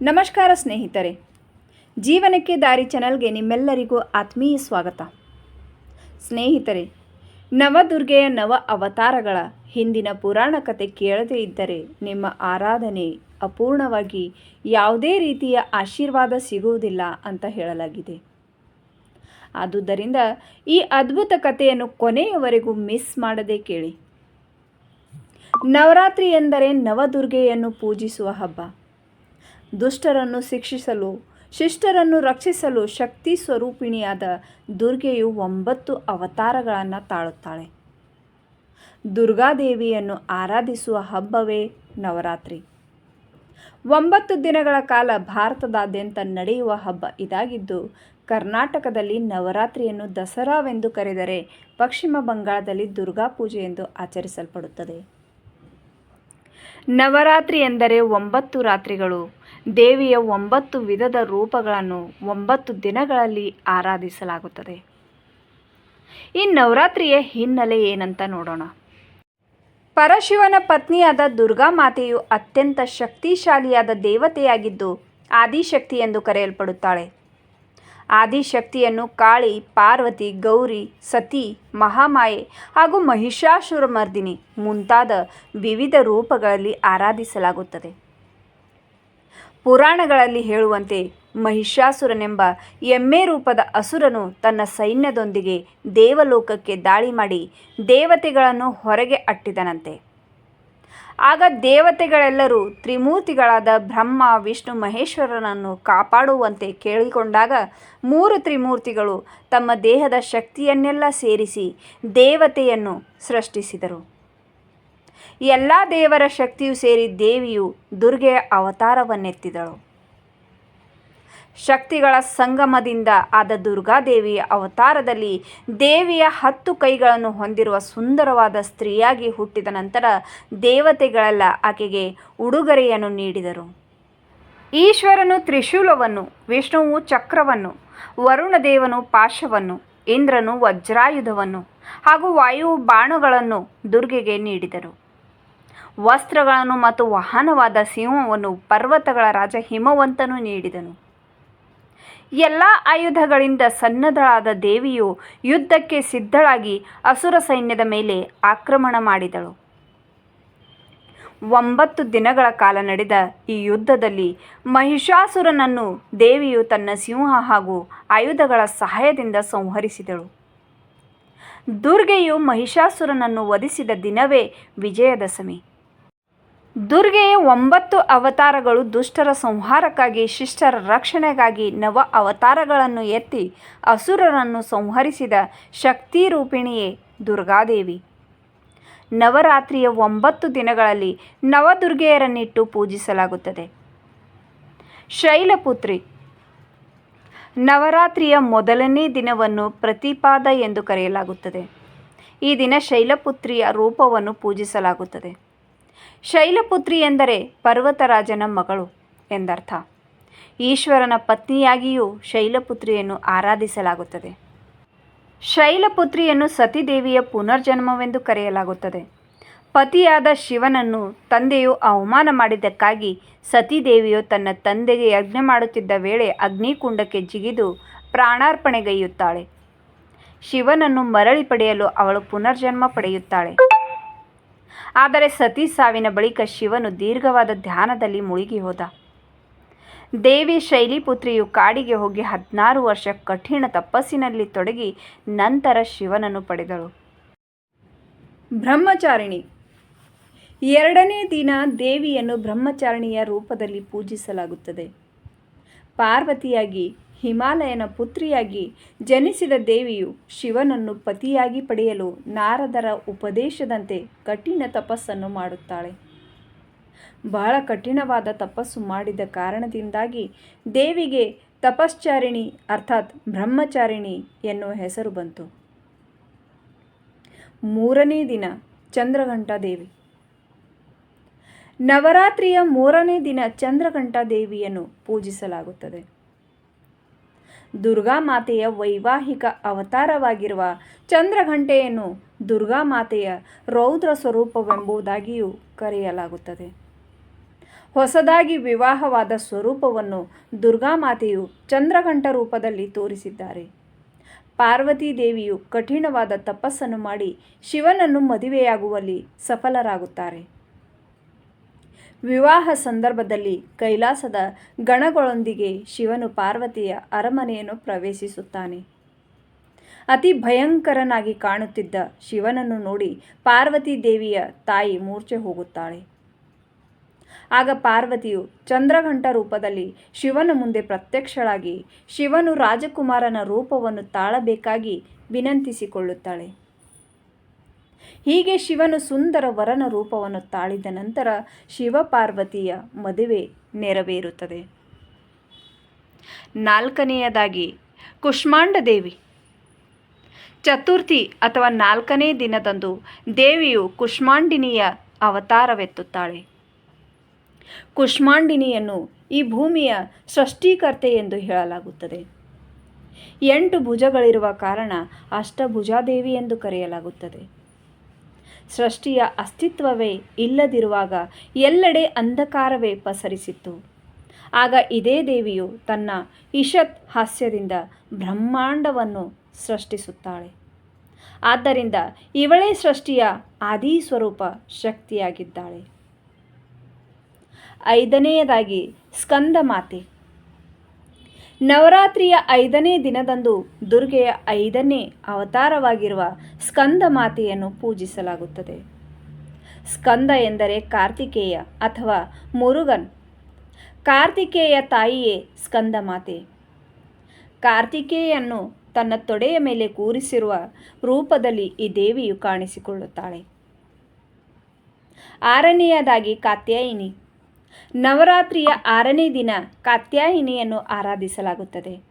ನಮಸ್ಕಾರ ಸ್ನೇಹಿತರೆ. ಜೀವನಕ್ಕೆ ದಾರಿ ಚಾನಲ್ಗೆ ನಿಮ್ಮೆಲ್ಲರಿಗೂ ಆತ್ಮೀಯ ಸ್ವಾಗತ. ಸ್ನೇಹಿತರೆ, ನವದುರ್ಗೆಯ ನವ ಅವತಾರಗಳ ಹಿಂದಿನ ಪುರಾಣ ಕತೆ ಕೇಳದೇ ಇದ್ದರೆ ನಿಮ್ಮ ಆರಾಧನೆ ಅಪೂರ್ಣವಾಗಿ ಯಾವುದೇ ರೀತಿಯ ಆಶೀರ್ವಾದ ಸಿಗುವುದಿಲ್ಲ ಅಂತ ಹೇಳಲಾಗಿದೆ. ಆದುದರಿಂದ ಈ ಅದ್ಭುತ ಕಥೆಯನ್ನು ಕೊನೆಯವರೆಗೂ ಮಿಸ್ ಮಾಡದೆ ಕೇಳಿ. ನವರಾತ್ರಿ ಎಂದರೆ ನವದುರ್ಗೆಯನ್ನು ಪೂಜಿಸುವ ಹಬ್ಬ. ದುಷ್ಟರನ್ನು ಶಿಕ್ಷಿಸಲು, ಶಿಷ್ಟರನ್ನು ರಕ್ಷಿಸಲು ಶಕ್ತಿ ಸ್ವರೂಪಿಣಿಯಾದ ದುರ್ಗೆಯು ಒಂಬತ್ತು ಅವತಾರಗಳನ್ನು ತಾಳುತ್ತಾಳೆ. ದುರ್ಗಾದೇವಿಯನ್ನು ಆರಾಧಿಸುವ ಹಬ್ಬವೇ ನವರಾತ್ರಿ. ಒಂಬತ್ತು ದಿನಗಳ ಕಾಲ ಭಾರತದಾದ್ಯಂತ ನಡೆಯುವ ಹಬ್ಬ ಇದಾಗಿದ್ದು, ಕರ್ನಾಟಕದಲ್ಲಿ ನವರಾತ್ರಿಯನ್ನು ದಸರಾವೆಂದು ಕರೆದರೆ ಪಶ್ಚಿಮ ಬಂಗಾಳದಲ್ಲಿ ದುರ್ಗಾ ಪೂಜೆ ಎಂದು ಆಚರಿಸಲ್ಪಡುತ್ತದೆ. ನವರಾತ್ರಿ ಎಂದರೆ ಒಂಬತ್ತು ರಾತ್ರಿಗಳು. ದೇವಿಯ ಒಂಬತ್ತು ವಿಧದ ರೂಪಗಳನ್ನು ಒಂಬತ್ತು ದಿನಗಳಲ್ಲಿ ಆರಾಧಿಸಲಾಗುತ್ತದೆ. ಈ ನವರಾತ್ರಿಯ ಹಿನ್ನೆಲೆ ಏನಂತ ನೋಡೋಣ. ಪರಶಿವನ ಪತ್ನಿಯಾದ ದುರ್ಗಾ ಮಾತೆಯು ಅತ್ಯಂತ ಶಕ್ತಿಶಾಲಿಯಾದ ದೇವತೆಯಾಗಿದ್ದು ಆದಿಶಕ್ತಿ ಎಂದು ಕರೆಯಲ್ಪಡುತ್ತಾಳೆ. ಆದಿಶಕ್ತಿಯನ್ನು ಕಾಳಿ, ಪಾರ್ವತಿ, ಗೌರಿ, ಸತಿ, ಮಹಾಮಾಯೆ ಹಾಗೂ ಮಹಿಷಾಸುರಮರ್ದಿನಿ ಮುಂತಾದ ವಿವಿಧ ರೂಪಗಳಲ್ಲಿ ಆರಾಧಿಸಲಾಗುತ್ತದೆ. ಪುರಾಣಗಳಲ್ಲಿ ಹೇಳುವಂತೆ ಮಹಿಷಾಸುರನೆಂಬ ಎಮ್ಮೆ ರೂಪದ ಅಸುರನು ತನ್ನ ಸೈನ್ಯದೊಂದಿಗೆ ದೇವಲೋಕಕ್ಕೆ ದಾಳಿ ಮಾಡಿ ದೇವತೆಗಳನ್ನು ಹೊರಗೆ ಅಟ್ಟಿದನಂತೆ. ಆಗ ದೇವತೆಗಳೆಲ್ಲರೂ ತ್ರಿಮೂರ್ತಿಗಳಾದ ಬ್ರಹ್ಮ, ವಿಷ್ಣು, ಮಹೇಶ್ವರನನ್ನು ಕಾಪಾಡುವಂತೆ ಕೇಳಿಕೊಂಡಾಗ ಮೂರು ತ್ರಿಮೂರ್ತಿಗಳು ತಮ್ಮ ದೇಹದ ಶಕ್ತಿಯನ್ನೆಲ್ಲ ಸೇರಿಸಿ ದೇವತೆಯನ್ನು ಸೃಷ್ಟಿಸಿದರು. ಎಲ್ಲ ದೇವರ ಶಕ್ತಿಯು ಸೇರಿ ದೇವಿಯು ದುರ್ಗೆಯ ಅವತಾರವನ್ನೆತ್ತಿದಳು. ಶಕ್ತಿಗಳ ಸಂಗಮದಿಂದ ಆದ ದುರ್ಗಾದೇವಿಯ ಅವತಾರದಲ್ಲಿ ದೇವಿಯ ಹತ್ತು ಕೈಗಳನ್ನು ಹೊಂದಿರುವ ಸುಂದರವಾದ ಸ್ತ್ರೀಯಾಗಿ ಹುಟ್ಟಿದ ನಂತರ ದೇವತೆಗಳೆಲ್ಲ ಆಕೆಗೆ ಉಡುಗೊರೆಯನ್ನು ನೀಡಿದರು. ಈಶ್ವರನು ತ್ರಿಶೂಲವನ್ನು, ವಿಷ್ಣುವು ಚಕ್ರವನ್ನು, ವರುಣದೇವನು ಪಾಶವನ್ನು ಇಂದ್ರನು ವಜ್ರಾಯುಧವನ್ನು ಹಾಗೂ ವಾಯು ಬಾಣಗಳನ್ನು ದುರ್ಗೆಗೆ ನೀಡಿದರು. ವಸ್ತ್ರಗಳನ್ನು ಮತ್ತು ವಾಹನವಾದ ಸಿಂಹವನ್ನು, ಪರ್ವತಗಳ ರಾಜ ಹಿಮವಂತನು ನೀಡಿದನು. ಎಲ್ಲ ಆಯುಧಗಳಿಂದ ಸನ್ನದ್ಧಳಾದ ದೇವಿಯು ಯುದ್ಧಕ್ಕೆ ಸಿದ್ಧಳಾಗಿ ಅಸುರ ಸೈನ್ಯದ ಮೇಲೆ ಆಕ್ರಮಣ ಮಾಡಿದಳು. ಒಂಬತ್ತು ದಿನಗಳ ಕಾಲ ನಡೆದ ಈ ಯುದ್ಧದಲ್ಲಿ ಮಹಿಷಾಸುರನನ್ನು ದೇವಿಯು ತನ್ನ ಸಿಂಹ ಹಾಗೂ ಆಯುಧಗಳ ಸಹಾಯದಿಂದ ಸಂಹರಿಸಿದಳು. ದುರ್ಗೆಯು ಮಹಿಷಾಸುರನನ್ನು ವಧಿಸಿದ ದಿನವೇ ವಿಜಯದಶಮಿ. ದುರ್ಗೆಯ ಒಂಬತ್ತು ಅವತಾರಗಳು ದುಷ್ಟರ ಸಂಹಾರಕ್ಕಾಗಿ, ಶಿಷ್ಟರ ರಕ್ಷಣೆಗಾಗಿ ನವ ಅವತಾರಗಳನ್ನು ಎತ್ತಿ ಅಸುರರನ್ನು ಸಂಹರಿಸಿದ ಶಕ್ತಿ ರೂಪಿಣಿಯೇ ದುರ್ಗಾದೇವಿ. ನವರಾತ್ರಿಯ ಒಂಬತ್ತು ದಿನಗಳಲ್ಲಿ ನವದುರ್ಗೆಯರನ್ನಿಟ್ಟು ಪೂಜಿಸಲಾಗುತ್ತದೆ. ಶೈಲಪುತ್ರಿ, ನವರಾತ್ರಿಯ ಮೊದಲನೇ ದಿನವನ್ನು ಪ್ರತಿಪಾದ ಎಂದು ಕರೆಯಲಾಗುತ್ತದೆ. ಈ ದಿನ ಶೈಲಪುತ್ರಿಯ ರೂಪವನ್ನು ಪೂಜಿಸಲಾಗುತ್ತದೆ. ಶೈಲಪುತ್ರಿ ಎಂದರೆ ಪರ್ವತರಾಜನ ಮಗಳು ಎಂದರ್ಥ. ಈಶ್ವರನ ಪತ್ನಿಯಾಗಿಯೂ ಶೈಲಪುತ್ರಿಯನ್ನು ಆರಾಧಿಸಲಾಗುತ್ತದೆ. ಶೈಲಪುತ್ರಿಯನ್ನು ಸತಿದೇವಿಯ ಪುನರ್ಜನ್ಮವೆಂದು ಕರೆಯಲಾಗುತ್ತದೆ. ಪತಿಯಾದ ಶಿವನನ್ನು ತಂದೆಯು ಅವಮಾನ ಮಾಡಿದ್ದಕ್ಕಾಗಿ ಸತೀದೇವಿಯು ತನ್ನ ತಂದೆಗೆ ಯಜ್ಞ ಮಾಡುತ್ತಿದ್ದ ವೇಳೆ ಅಗ್ನಿಕುಂಡಕ್ಕೆ ಜಿಗಿದು ಪ್ರಾಣಾರ್ಪಣೆಗೈಯುತ್ತಾಳೆ. ಶಿವನನ್ನು ಮರಳಿ ಪಡೆಯಲು ಅವಳು ಪುನರ್ಜನ್ಮ ಪಡೆಯುತ್ತಾಳೆ. ಆದರೆ ಸತಿ ಸಾವಿನ ಬಳಿಕ ಶಿವನು ದೀರ್ಘವಾದ ಧ್ಯಾನದಲ್ಲಿ ಮುಳುಗಿ ಹೋದ. ದೇವಿ ಶೈಲಿಪುತ್ರಿಯು ಕಾಡಿಗೆ ಹೋಗಿ ಹದಿನಾರು ವರ್ಷ ಕಠಿಣ ತಪಸ್ಸಿನಲ್ಲಿ ತೊಡಗಿ ನಂತರ ಶಿವನನ್ನು ಪಡೆದಳು. ಬ್ರಹ್ಮಚಾರಿಣಿ. ಎರಡನೇ ದಿನ ದೇವಿಯನ್ನು ಬ್ರಹ್ಮಚಾರಿಣಿಯ ರೂಪದಲ್ಲಿ ಪೂಜಿಸಲಾಗುತ್ತದೆ. ಪಾರ್ವತಿಯಾಗಿ ಹಿಮಾಲಯನ ಪುತ್ರಿಯಾಗಿ ಜನಿಸಿದ ದೇವಿಯು ಶಿವನನ್ನು ಪತಿಯಾಗಿ ಪಡೆಯಲು ನಾರದರ ಉಪದೇಶದಂತೆ ಕಠಿಣ ತಪಸ್ಸನ್ನು ಮಾಡುತ್ತಾಳೆ. ಬಹಳ ಕಠಿಣವಾದ ತಪಸ್ಸು ಮಾಡಿದ ಕಾರಣದಿಂದಾಗಿ ದೇವಿಗೆ ತಪಶ್ಚಾರಿಣಿ ಅರ್ಥಾತ್ ಬ್ರಹ್ಮಚಾರಿಣಿ ಎನ್ನುವ ಹೆಸರು ಬಂತು. ಮೂರನೇ ದಿನ, ಚಂದ್ರಘಂಟಾ ದೇವಿ. ನವರಾತ್ರಿಯ ಮೂರನೇ ದಿನ ಚಂದ್ರಘಂಟಾ ದೇವಿಯನ್ನು ಪೂಜಿಸಲಾಗುತ್ತದೆ ದುರ್ಗಾಮಾತೆಯ ವೈವಾಹಿಕ ಅವತಾರವಾಗಿರುವ ಚಂದ್ರಘಂಟೆಯನ್ನು ದುರ್ಗಾ ಮಾತೆಯ ರೌದ್ರ ಸ್ವರೂಪವೆಂಬುದಾಗಿಯೂ ಕರೆಯಲಾಗುತ್ತದೆ. ಹೊಸದಾಗಿ ವಿವಾಹವಾದ ಸ್ವರೂಪವನ್ನು ದುರ್ಗಾ ಮಾತೆಯು ಚಂದ್ರಘಂಟ ರೂಪದಲ್ಲಿ ತೋರಿಸಿದ್ದಾರೆ. ಪಾರ್ವತಿ ದೇವಿಯು ಕಠಿಣವಾದ ತಪಸ್ಸನ್ನು ಮಾಡಿ ಶಿವನನ್ನು ಮದುವೆಯಾಗುವಲ್ಲಿ ಸಫಲರಾಗುತ್ತಾರೆ. ವಿವಾಹ ಸಂದರ್ಭದಲ್ಲಿ ಕೈಲಾಸದ ಗಣಗಳೊಂದಿಗೆ ಶಿವನು ಪಾರ್ವತಿಯ ಅರಮನೆಯನ್ನು ಪ್ರವೇಶಿಸುತ್ತಾನೆ. ಅತಿ ಭಯಂಕರನಾಗಿ ಕಾಣುತ್ತಿದ್ದ ಶಿವನನ್ನು ನೋಡಿ ಪಾರ್ವತಿ ದೇವಿಯ ತಾಯಿ ಮೂರ್ಛೆ ಹೋಗುತ್ತಾಳೆ. ಆಗ ಪಾರ್ವತಿಯು ಚಂದ್ರಘಂಟ ರೂಪದಲ್ಲಿ ಶಿವನ ಮುಂದೆ ಪ್ರತ್ಯಕ್ಷಳಾಗಿ ಶಿವನು ರಾಜಕುಮಾರನ ರೂಪವನ್ನು ತಾಳಬೇಕಾಗಿ ವಿನಂತಿಸಿಕೊಳ್ಳುತ್ತಾಳೆ. ಹೀಗೆ ಶಿವನು ಸುಂದರ ವರನ ರೂಪವನ್ನು ತಾಳಿದ ನಂತರ ಶಿವಪಾರ್ವತಿಯ ಮದುವೆ ನೆರವೇರುತ್ತದೆ. ನಾಲ್ಕನೆಯದಾಗಿ, ಕುಷ್ಮಾಂಡ ದೇವಿ. ಚತುರ್ಥಿ ಅಥವಾ ನಾಲ್ಕನೇ ದಿನದಂದು ದೇವಿಯು ಕುಷ್ಮಾಂಡಿನಿಯ ಅವತಾರವೆತ್ತುತ್ತಾಳೆ. ಕುಷ್ಮಾಂಡಿನಿಯನ್ನು ಈ ಭೂಮಿಯ ಸೃಷ್ಟಿಕರ್ತೆ ಎಂದು ಹೇಳಲಾಗುತ್ತದೆ. ಎಂಟು ಭುಜಗಳಿರುವ ಕಾರಣ ಅಷ್ಟಭುಜಾದೇವಿ ಎಂದು ಕರೆಯಲಾಗುತ್ತದೆ. ಸೃಷ್ಟಿಯ ಅಸ್ತಿತ್ವವೇ ಇಲ್ಲದಿರುವಾಗ ಎಲ್ಲೆಡೆ ಅಂಧಕಾರವೇ ಪಸರಿಸಿತ್ತು. ಆಗ ಇದೇ ದೇವಿಯು ತನ್ನ ಇಷತ್ ಹಾಸ್ಯದಿಂದ ಬ್ರಹ್ಮಾಂಡವನ್ನು ಸೃಷ್ಟಿಸುತ್ತಾಳೆ. ಆದ್ದರಿಂದ ಇವಳೇ ಸೃಷ್ಟಿಯ ಆದಿ ಸ್ವರೂಪ ಶಕ್ತಿಯಾಗಿದ್ದಾಳೆ. ಐದನೆಯದಾಗಿ ಸ್ಕಂದ ಮಾತೆ ನವರಾತ್ರಿಯ ಐದನೇ ದಿನದಂದು ದುರ್ಗೆಯ ಐದನೇ ಅವತಾರವಾಗಿರುವ ಸ್ಕಂದ ಮಾತೆಯನ್ನು ಪೂಜಿಸಲಾಗುತ್ತದೆ. ಸ್ಕಂದ ಎಂದರೆ ಕಾರ್ತಿಕೇಯ ಅಥವಾ ಮುರುಗನ್. ಕಾರ್ತಿಕೇಯ ತಾಯಿಯೇ ಸ್ಕಂದ ಮಾತೆ. ಕಾರ್ತಿಕೇಯನ್ನು ತನ್ನ ತೊಡೆಯ ಮೇಲೆ ಕೂರಿಸಿರುವ ರೂಪದಲ್ಲಿ ಈ ದೇವಿಯು ಕಾಣಿಸಿಕೊಳ್ಳುತ್ತಾಳೆ. ಆರನೆಯದಾಗಿ ಕಾತ್ಯಾಯಿನಿ. ನವರಾತ್ರಿಯ ಆರನೇ ದಿನ ಕಾತ್ಯಾಯಿನಿಯನ್ನು ಆರಾಧಿಸಲಾಗುತ್ತದೆ.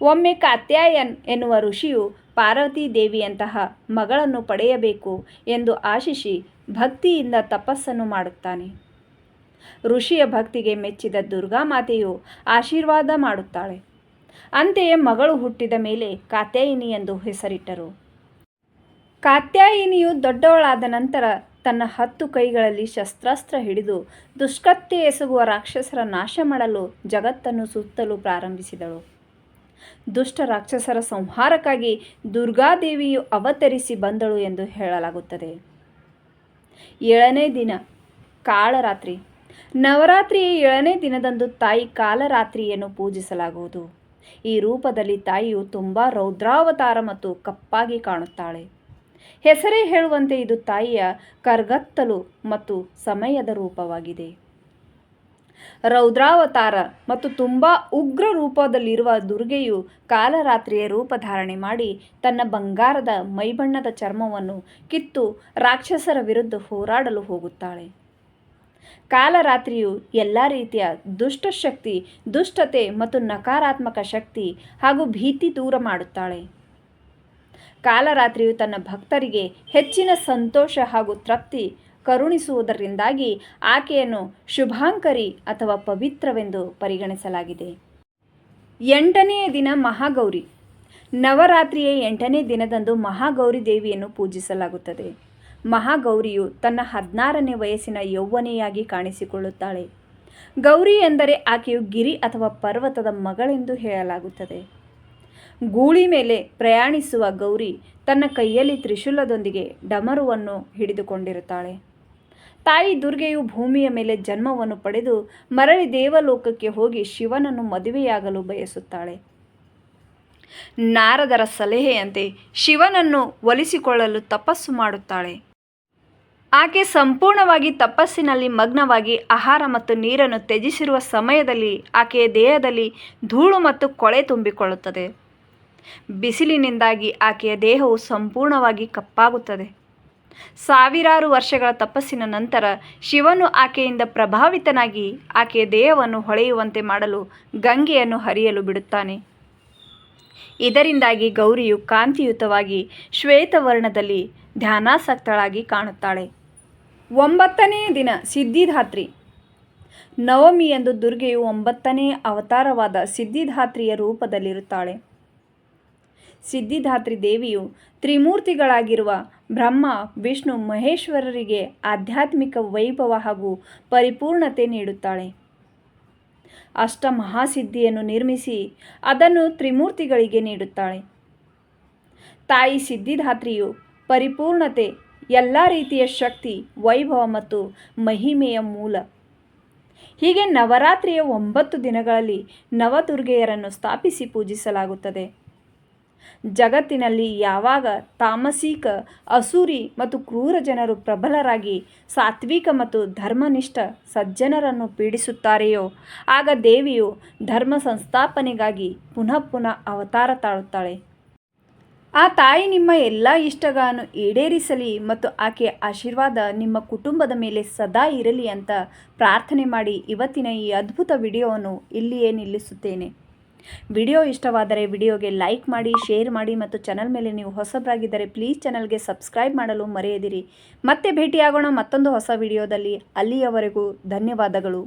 ಒಮ್ಮೆ ಕಾತ್ಯಾಯನ್ ಎನ್ನುವ ಋಷಿಯು ಪಾರ್ವತಿ ದೇವಿಯಂತಹ ಮಗಳನ್ನು ಪಡೆಯಬೇಕು ಎಂದು ಆಶಿಸಿ ಭಕ್ತಿಯಿಂದ ತಪಸ್ಸನ್ನು ಮಾಡುತ್ತಾನೆ. ಋಷಿಯ ಭಕ್ತಿಗೆ ಮೆಚ್ಚಿದ ದುರ್ಗಾ ಮಾತೆಯು ಆಶೀರ್ವಾದ ಮಾಡುತ್ತಾಳೆ. ಅಂತೆಯೇ ಮಗಳು ಹುಟ್ಟಿದ ಮೇಲೆ ಕಾತ್ಯಾಯಿನಿ ಎಂದು ಹೆಸರಿಟ್ಟರು. ಕಾತ್ಯಾಯಿನಿಯು ದೊಡ್ಡವಳಾದ ನಂತರ ತನ್ನ ಹತ್ತು ಕೈಗಳಲ್ಲಿ ಶಸ್ತ್ರಾಸ್ತ್ರ ಹಿಡಿದು ದುಷ್ಕೃತ್ಯ ಎಸಗುವ ರಾಕ್ಷಸರ ನಾಶ ಮಾಡಲು ಜಗತ್ತನ್ನು ಸುತ್ತಲು ಪ್ರಾರಂಭಿಸಿದಳು. ದುಷ್ಟ ರಾಕ್ಷಸರ ಸಂಹಾರಕ್ಕಾಗಿ ದುರ್ಗಾದೇವಿಯು ಅವತರಿಸಿ ಬಂದಳು ಎಂದು ಹೇಳಲಾಗುತ್ತದೆ. ಏಳನೇ ದಿನ, ಕಾಳರಾತ್ರಿ. ನವರಾತ್ರಿಯ ಏಳನೇ ದಿನದಂದು ತಾಯಿ ಕಾಲರಾತ್ರಿಯನ್ನು ಪೂಜಿಸಲಾಗುವುದು. ಈ ರೂಪದಲ್ಲಿ ತಾಯಿಯು ತುಂಬ ರೌದ್ರಾವತಾರ ಮತ್ತು ಕಪ್ಪಾಗಿ ಕಾಣುತ್ತಾಳೆ. ಹೆಸರೇ ಹೇಳುವಂತೆ ಇದು ತಾಯಿಯ ಕರ್ಗತ್ತಲು ಮತ್ತು ಸಮಯದ ರೂಪವಾಗಿದೆ. ರೌದ್ರಾವತಾರ ಮತ್ತು ತುಂಬ ಉಗ್ರ ರೂಪದಲ್ಲಿರುವ ದುರ್ಗೆಯು ಕಾಲರಾತ್ರಿಯ ರೂಪ ಧಾರಣೆ ಮಾಡಿ ತನ್ನ ಬಂಗಾರದ ಮೈಬಣ್ಣದ ಚರ್ಮವನ್ನು ಕಿತ್ತು ರಾಕ್ಷಸರ ವಿರುದ್ಧ ಹೋರಾಡಲು ಹೋಗುತ್ತಾಳೆ. ಕಾಲರಾತ್ರಿಯು ಎಲ್ಲ ರೀತಿಯ ದುಷ್ಟಶಕ್ತಿ, ದುಷ್ಟತೆ ಮತ್ತು ನಕಾರಾತ್ಮಕ ಶಕ್ತಿ ಹಾಗೂ ಭೀತಿ ದೂರ ಮಾಡುತ್ತಾಳೆ. ಕಾಲರಾತ್ರಿಯು ತನ್ನ ಭಕ್ತರಿಗೆ ಹೆಚ್ಚಿನ ಸಂತೋಷ ಹಾಗೂ ತೃಪ್ತಿ ಕರುಣಿಸುವುದರಿಂದಾಗಿ ಆಕೆಯನ್ನು ಶುಭಾಂಕರಿ ಅಥವಾ ಪವಿತ್ರವೆಂದು ಪರಿಗಣಿಸಲಾಗಿದೆ. ಎಂಟನೆಯ ದಿನ ಮಹಾಗೌರಿ. ನವರಾತ್ರಿಯ ಎಂಟನೇ ದಿನದಂದು ಮಹಾಗೌರಿ ದೇವಿಯನ್ನು ಪೂಜಿಸಲಾಗುತ್ತದೆ. ಮಹಾಗೌರಿಯು ತನ್ನ ಹದಿನಾರನೇ ವಯಸ್ಸಿನ ಯೌವನೆಯಾಗಿ ಕಾಣಿಸಿಕೊಳ್ಳುತ್ತಾಳೆ. ಗೌರಿ ಎಂದರೆ ಆಕೆಯು ಗಿರಿ ಅಥವಾ ಪರ್ವತದ ಮಗಳೆಂದು ಹೇಳಲಾಗುತ್ತದೆ. ಗೂಳಿ ಮೇಲೆ ಪ್ರಯಾಣಿಸುವ ಗೌರಿ ತನ್ನ ಕೈಯಲ್ಲಿ ತ್ರಿಶೂಲದೊಂದಿಗೆ ಡಮರುವನ್ನು ಹಿಡಿದುಕೊಂಡಿರುತ್ತಾಳೆ. ತಾಯಿ ದುರ್ಗೆಯು ಭೂಮಿಯ ಮೇಲೆ ಜನ್ಮವನ್ನು ಪಡೆದು ಮರಳಿ ದೇವಲೋಕಕ್ಕೆ ಹೋಗಿ ಶಿವನನ್ನು ಮದುವೆಯಾಗಲು ಬಯಸುತ್ತಾಳೆ. ನಾರದರ ಸಲಹೆಯಂತೆ ಶಿವನನ್ನು ಒಲಿಸಿಕೊಳ್ಳಲು ತಪಸ್ಸು ಮಾಡುತ್ತಾಳೆ. ಆಕೆ ಸಂಪೂರ್ಣವಾಗಿ ತಪಸ್ಸಿನಲ್ಲಿ ಮಗ್ನವಾಗಿ ಆಹಾರ ಮತ್ತು ನೀರನ್ನು ತ್ಯಜಿಸಿರುವ ಸಮಯದಲ್ಲಿ ಆಕೆಯ ದೇಹದಲ್ಲಿ ಧೂಳು ಮತ್ತು ಕೊಳೆ ತುಂಬಿಕೊಳ್ಳುತ್ತದೆ. ಬಿಸಿಲಿನಿಂದಾಗಿ ಆಕೆಯ ದೇಹವು ಸಂಪೂರ್ಣವಾಗಿ ಕಪ್ಪಾಗುತ್ತದೆ. ಸಾವಿರಾರು ವರ್ಷಗಳ ತಪಸ್ಸಿನ ನಂತರ ಶಿವನು ಆಕೆಯಿಂದ ಪ್ರಭಾವಿತನಾಗಿ ಆಕೆಯ ದೇಹವನ್ನು ಹೊಳೆಯುವಂತೆ ಮಾಡಲು ಗಂಗೆಯನ್ನು ಹರಿಯಲು ಬಿಡುತ್ತಾನೆ. ಇದರಿಂದಾಗಿ ಗೌರಿಯು ಕಾಂತಿಯುತವಾಗಿ ಶ್ವೇತವರ್ಣದಲ್ಲಿ ಧ್ಯಾನಾಸಕ್ತಳಾಗಿ ಕಾಣುತ್ತಾಳೆ. ಒಂಬತ್ತನೇ ದಿನ ಸಿದ್ಧಿದಾತ್ರಿ ನವಮಿ ಎಂದು ದುರ್ಗೆಯು ಒಂಬತ್ತನೇ ಅವತಾರವಾದ ಸಿದ್ಧಿದಾತ್ರಿಯ ರೂಪದಲ್ಲಿರುತ್ತಾಳೆ. ಸಿದ್ಧಿದಾತ್ರಿ ದೇವಿಯು ತ್ರಿಮೂರ್ತಿಗಳಾಗಿರುವ ಬ್ರಹ್ಮ, ವಿಷ್ಣು, ಮಹೇಶ್ವರರಿಗೆ ಆಧ್ಯಾತ್ಮಿಕ ವೈಭವ ಹಾಗೂ ಪರಿಪೂರ್ಣತೆ ನೀಡುತ್ತಾಳೆ. ಅಷ್ಟ ಮಹಾಸಿದ್ಧಿಯನ್ನು ನಿರ್ಮಿಸಿ ಅದನ್ನು ತ್ರಿಮೂರ್ತಿಗಳಿಗೆ ನೀಡುತ್ತಾಳೆ. ತಾಯಿ ಸಿದ್ಧಿದಾತ್ರಿಯು ಪರಿಪೂರ್ಣತೆ, ಎಲ್ಲ ರೀತಿಯ ಶಕ್ತಿ, ವೈಭವ ಮತ್ತು ಮಹಿಮೆಯ ಮೂಲ. ಹೀಗೆ ನವರಾತ್ರಿಯ ಒಂಬತ್ತು ದಿನಗಳಲ್ಲಿ ನವದುರ್ಗೆಯರನ್ನು ಸ್ಥಾಪಿಸಿ ಪೂಜಿಸಲಾಗುತ್ತದೆ. ಜಗತ್ತಿನಲ್ಲಿ ಯಾವಾಗ ತಾಮಸಿಕ, ಅಸೂರಿ ಮತ್ತು ಕ್ರೂರ ಜನರು ಪ್ರಬಲರಾಗಿ ಸಾತ್ವಿಕ ಮತ್ತು ಧರ್ಮನಿಷ್ಠ ಸಜ್ಜನರನ್ನು ಪೀಡಿಸುತ್ತಾರೆಯೋ, ಆಗ ದೇವಿಯು ಧರ್ಮ ಸಂಸ್ಥಾಪನೆಗಾಗಿ ಪುನಃ ಪುನಃ ಅವತಾರ ತಾಳುತ್ತಾಳೆ. ಆ ತಾಯಿ ನಿಮ್ಮ ಎಲ್ಲ ಇಷ್ಟಗಳನ್ನು ಈಡೇರಿಸಲಿ ಮತ್ತು ಆಕೆಯ ಆಶೀರ್ವಾದ ನಿಮ್ಮ ಕುಟುಂಬದ ಮೇಲೆ ಸದಾ ಇರಲಿ ಅಂತ ಪ್ರಾರ್ಥನೆ ಮಾಡಿ ಇವತ್ತಿನ ಈ ಅದ್ಭುತ ವಿಡಿಯೋವನ್ನು ಇಲ್ಲಿಯೇ ನಿಲ್ಲಿಸುತ್ತೇನೆ. ವಿಡಿಯೋ ಇಷ್ಟವಾದರೆ ವಿಡಿಯೋಗೆ ಲೈಕ್ ಮಾಡಿ, ಶೇರ್ ಮಾಡಿ ಮತ್ತು ಚಾನಲ್ ಮೇಲೆ ನೀವು ಹೊಸಬರಾಗಿದ್ದರೆ ಪ್ಲೀಸ್ ಚಾನಲ್ಗೆ ಸಬ್ಸ್ಕ್ರೈಬ್ ಮಾಡಲು ಮರೆಯದಿರಿ. ಮತ್ತೆ ಭೇಟಿಯಾಗೋಣ ಮತ್ತೊಂದು ಹೊಸ ವಿಡಿಯೋದಲ್ಲಿ. ಅಲ್ಲಿಯವರೆಗೂ ಧನ್ಯವಾದಗಳು.